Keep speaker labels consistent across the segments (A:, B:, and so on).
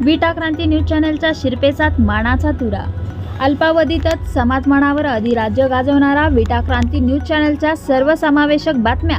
A: विटा क्रांती न्यूज चॅनलच्या शिरपेचात मानाचा तुरा. अल्पावधीतच समाजमानावर अधिराज्य गाजवणारा विटा क्रांती न्यूज चॅनलच्या सर्वसमावेशक बातम्या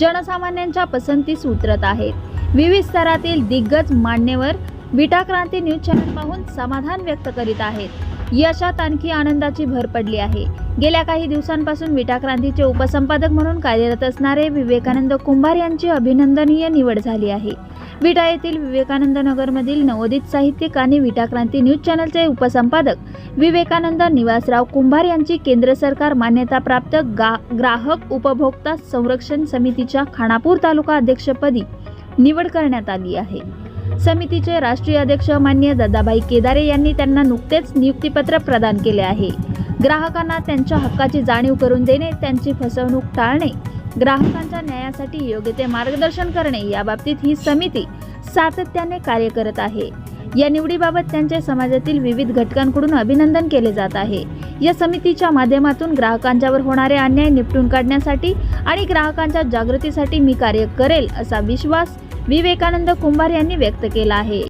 A: जनसामान्यांच्या पसंतीस उतरत आहेत. विविध स्तरातील दिग्गज मान्यवर विटा क्रांती न्यूज चॅनल पाहून समाधान व्यक्त करीत आहेत. यशात आणखी आनंदाची भर पडली आहे. गेल्या काही दिवसांपासून विटा क्रांतीचे उपसंपादक म्हणून कार्यरत असणारे विवेकानंद कुंभार यांची अभिनंदनीय निवड झाली आहे. विटा येथील विवेकानंद नगरमधील नवोदित साहित्यिक आणि विटा क्रांती न्यूज चॅनलचे उपसंपादक विवेकानंद निवासराव कुंभार यांची केंद्र सरकार मान्यताप्राप्त गा ग्राहक उपभोक्ता संरक्षण समितीच्या खानापूर तालुका अध्यक्षपदी निवड करण्यात आली आहे. समितीचे राष्ट्रीय अध्यक्ष मान्य दादाभाई केदारे यांनी त्यांना नुकतेच नियुक्तीपत्र प्रदान केले आहे. ग्राहकांना त्यांच्या हक्काची जाणीव करून देणे त्यांची फसवणूक टाळणे ग्राहकांच्या न्यायासाठी योग्य ते मार्गदर्शन करणे याबाबतीत ही समिती सातत्याने कार्य करत आहे. या निवडीबाबत त्यांचे समाजातील विविध घटकांकडून अभिनंदन केले जात आहे. या समितीच्या माध्यमातून ग्राहकांच्यावर होणारे अन्याय निपटून काढण्यासाठी आणि ग्राहकांच्या जागृतीसाठी मी कार्य करेल असा विश्वास विवेकानंद कुंभार यांनी व्यक्त केला आहे.